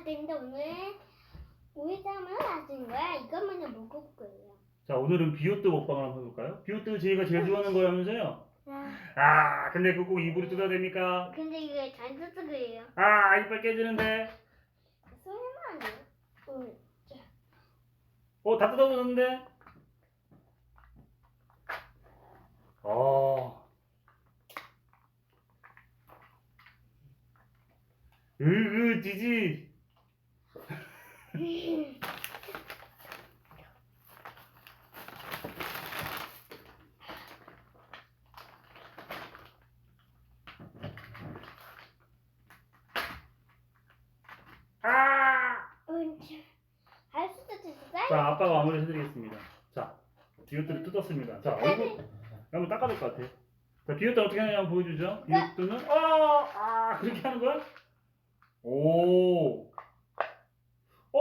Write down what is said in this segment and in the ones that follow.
할 텐데 오늘 오이쌈을 하신 거야. 이것 먼저 먹을 거예요. 자 오늘은 비오트 먹방을 한번 해볼까요? 비오트 저희가 제일 좋아하는 거라면서요? 아, 아 근데 그거 꼭 입으로 뜯어야 됩니까? 근데 이게 잔뜩 거예요. 아 이빨 깨지는데 소리만 안 돼요. 응. 어다 뜯어졌는데 어 으으 지지. 할 수도 있어요? 자, 아빠가 마무리 해드리겠습니다. 자, 비오트를 뜯었습니다. 자, 얼굴 한번 닦아줄 것 같아. 자, 비오트 어떻게 하냐 한번 보여주죠. 비오트는 어, 아, 그렇게 하는 거야? 오,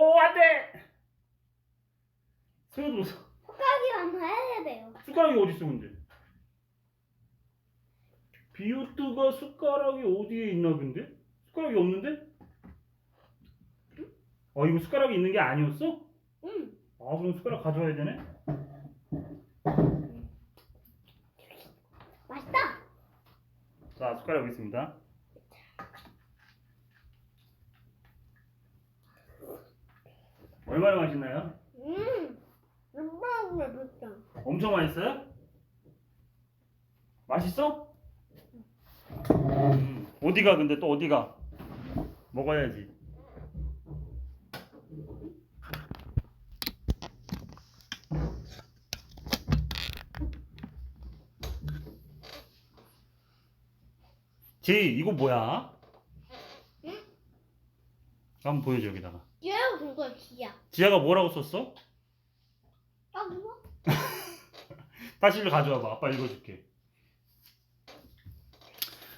오, 안 돼. 손도 숟가락이 한번 해야 돼요. 숟가락이 어디 있어 근데? 비오트가 숟가락이 어디에 있나 근데? 숟가락이 없는데? 어, 이거 숟가락이 있는 게 아니었어? 응. 아 그럼 숟가락 가져와야 되네? 맛있다. 자 숟가락 여기 있습니다 얼마나 맛있나요? 음. 너무 맛있다. 엄청 맛있어요? 맛있어? 음, 어디가 근데 또 어디가? 먹어야지 지 이거 뭐야? 응? 한번 보여줘 여기다가 얘 가 그거 기야. 지아가 뭐라고 썼어? 아 뭐? 다시 일로 가져와봐. 아빠 읽어줄게.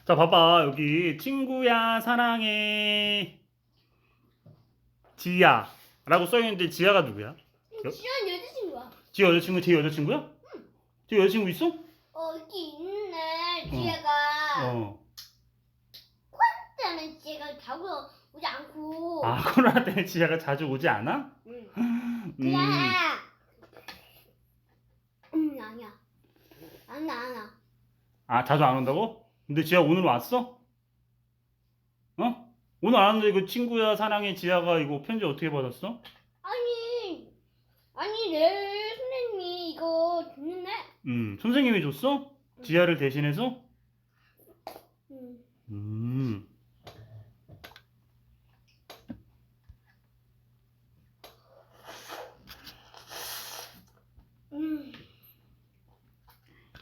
자, 봐봐. 여기 친구야 사랑해 지야 라고 써있는데 지야가 누구야? 여- 지연 여자친구야. 지 여자친구 제 여자친구야? 제 여자친구 있어? 어 여기 있네. 어. 지혜가 어. 때문에 지혜가 자고 오지 않고. 아 코로나 때문에 지야가 자주 오지 않아? 응. 음. 그냥. 음 아니야. 안나 안나. 아 자주 안 온다고? 근데 지야 오늘 왔어? 어? 오늘 안 왔는데 그 친구야 사랑해 지야가 이거 편지 어떻게 받았어? 아니 아니 내 선생님이 이거 줬는데. 음 선생님이 줬어? 지야를 대신해서? 음. 음. 음.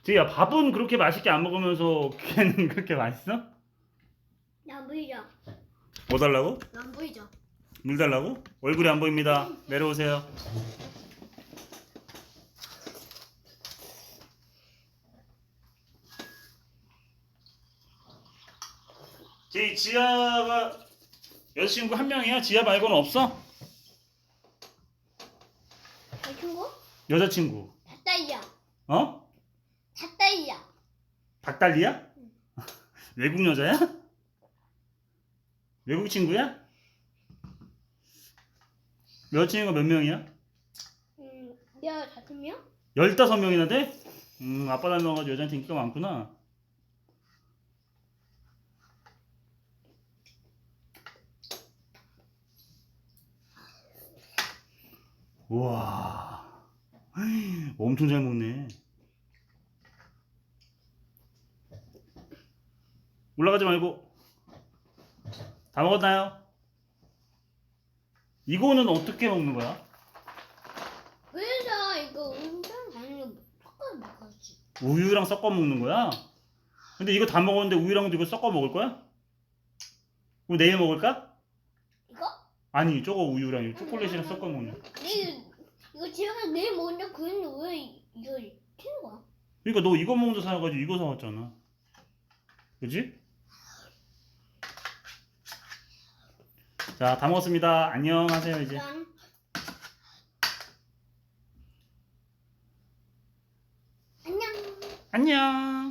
지야 밥은 그렇게 맛있게 안 먹으면서 걔는 그렇게 맛있어? 안 보이죠? 뭐 달라고? 안 보이죠? 물 달라고? 얼굴이 안 보입니다. 내려오세요. 지 지아가 여자친구 한 명이야? 지아 말고는 없어? 내 친구? 여자친구. 닭다리야. 어? 닭다리야. 박달리야? 외국 여자야? 외국 친구야? 여자친구가 몇 명이야? 음. 내가 다섯 명? 15명이나 돼? 음, 아빠 닮아가지고 여자한테 인기가 많구나. 우와. 엄청 잘 먹네. 올라가지 말고. 다 먹었나요? 이거는 어떻게 먹는 거야? 그래서 이거 다니는 거 섞어 먹었지. 우유랑 섞어 먹는 거야? 근데 이거 다 먹었는데 우유랑도 이거 섞어 먹을 거야? 그럼 내일 먹을까? 이거? 아니 저거 우유랑 이 초콜릿이랑 섞어 먹는 내일 이거 제가 내일 먹는데 그런데 왜 이- 이거 튀는 거야? 그러니까 너 이거 먼저 사가지고 이거 사왔잖아 그지? 자 다 먹었습니다. 안녕하세요 이제. 안녕. 안녕